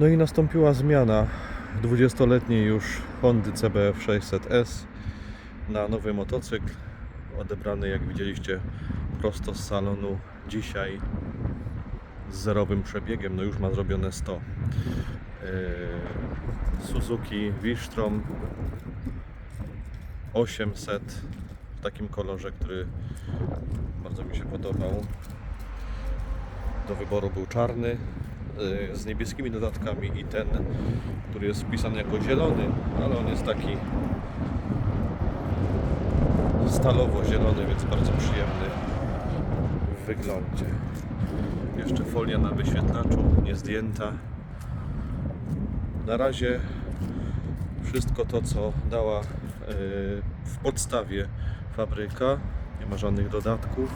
No i nastąpiła zmiana 20-letniej już Hondy CBF 600S na nowy motocykl odebrany jak widzieliście prosto z salonu. Dzisiaj z zerowym przebiegiem, no już ma zrobione 100 Yy, Suzuki Vistrom 800 w takim kolorze, który bardzo mi się podobał. Do wyboru był czarny z niebieskimi dodatkami i ten, który jest wpisany jako zielony, ale on jest taki stalowo-zielony, więc bardzo przyjemny w wyglądzie. Jeszcze folia na wyświetlaczu, nie zdjęta. Na razie wszystko to, co dała yy, w podstawie fabryka. Nie ma żadnych dodatków.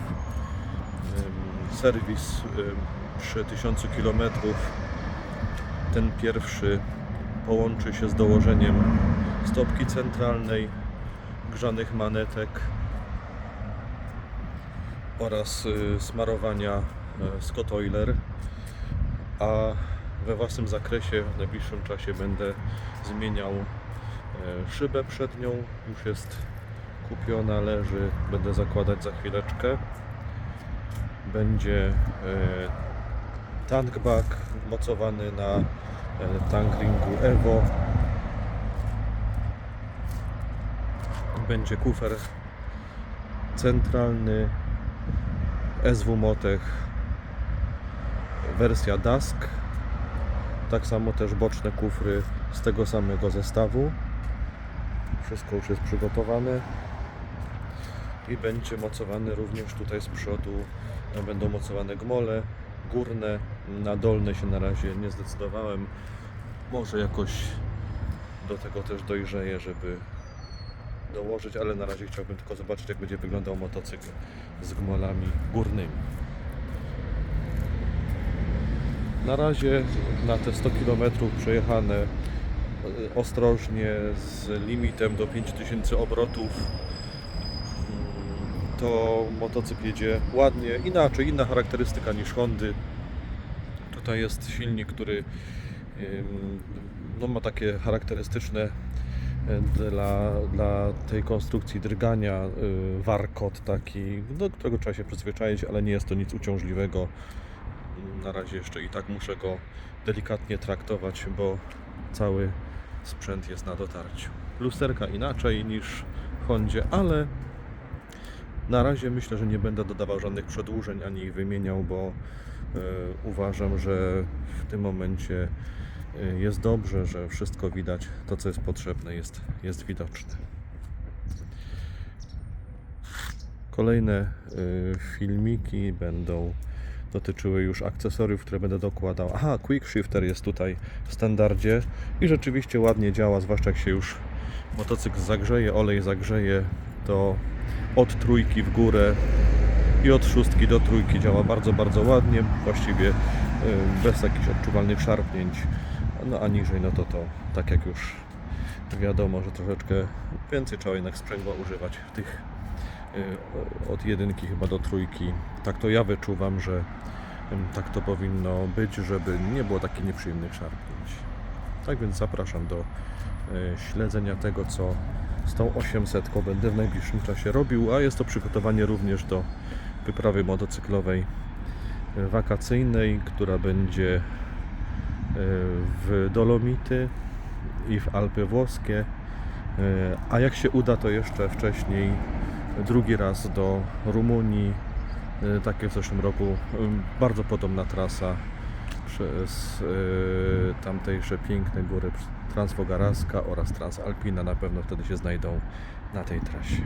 Serwis ym, przy 1000 km. Ten pierwszy połączy się z dołożeniem stopki centralnej, grzanych manetek oraz y, smarowania y, Scott Oiler, a we własnym zakresie w najbliższym czasie będę zmieniał y, szybę przednią, już jest kupiona, leży, będę zakładać za chwileczkę. Będzie y, tankback mocowany na y, tankringu Evo. Będzie kufer centralny SW Motech wersja Dusk. Tak samo też boczne kufry z tego samego zestawu. Wszystko już jest przygotowane. I będzie mocowany również tutaj z przodu. e, Będą mocowane gmole górne. Na dolne się na razie nie zdecydowałem. Może jakoś do tego też dojrzeję, żeby dołożyć, ale na razie chciałbym tylko zobaczyć, jak będzie wyglądał motocykl z gmolami górnymi. Na razie na te 100 km przejechane e, ostrożnie z limitem do 5000 obrotów. To motocykl jedzie ładnie, inaczej, inna charakterystyka niż Hondy. Tutaj jest silnik, który no, ma takie charakterystyczne dla, dla tej konstrukcji drgania y, warkot taki, do którego trzeba się przyzwyczaić, ale nie jest to nic uciążliwego. Na razie jeszcze i tak muszę go delikatnie traktować, bo cały sprzęt jest na dotarciu. Lusterka inaczej niż Hondzie, ale na razie myślę, że nie będę dodawał żadnych przedłużeń ani ich wymieniał, bo y, uważam, że w tym momencie y, jest dobrze, że wszystko widać, to co jest potrzebne jest, jest widoczne. Kolejne y, filmiki będą dotyczyły już akcesoriów, które będę dokładał. Aha, Quick Shifter jest tutaj w standardzie i rzeczywiście ładnie działa, zwłaszcza jak się już motocykl zagrzeje, olej zagrzeje, to od trójki w górę i od szóstki do trójki działa bardzo, bardzo ładnie, właściwie y, bez jakichś odczuwalnych szarpnięć, no a niżej no to to, tak jak już wiadomo, że troszeczkę więcej trzeba jednak sprzęgła używać w tych y, od jedynki chyba do trójki. Tak to ja wyczuwam, że tak to powinno być, żeby nie było takich nieprzyjemnych szarpnięć. Tak więc zapraszam do y, śledzenia tego, co z tą 800 będę w najbliższym czasie robił, a jest to przygotowanie również do wyprawy motocyklowej y, wakacyjnej, która będzie y, w Dolomity i w Alpy Włoskie. Y, A jak się uda, to jeszcze wcześniej drugi raz do Rumunii. Y, Tak jak w zeszłym roku, bardzo podobna trasa przez tamtejsze piękne góry Transfogaraska oraz Transalpina na pewno wtedy się znajdą na tej trasie.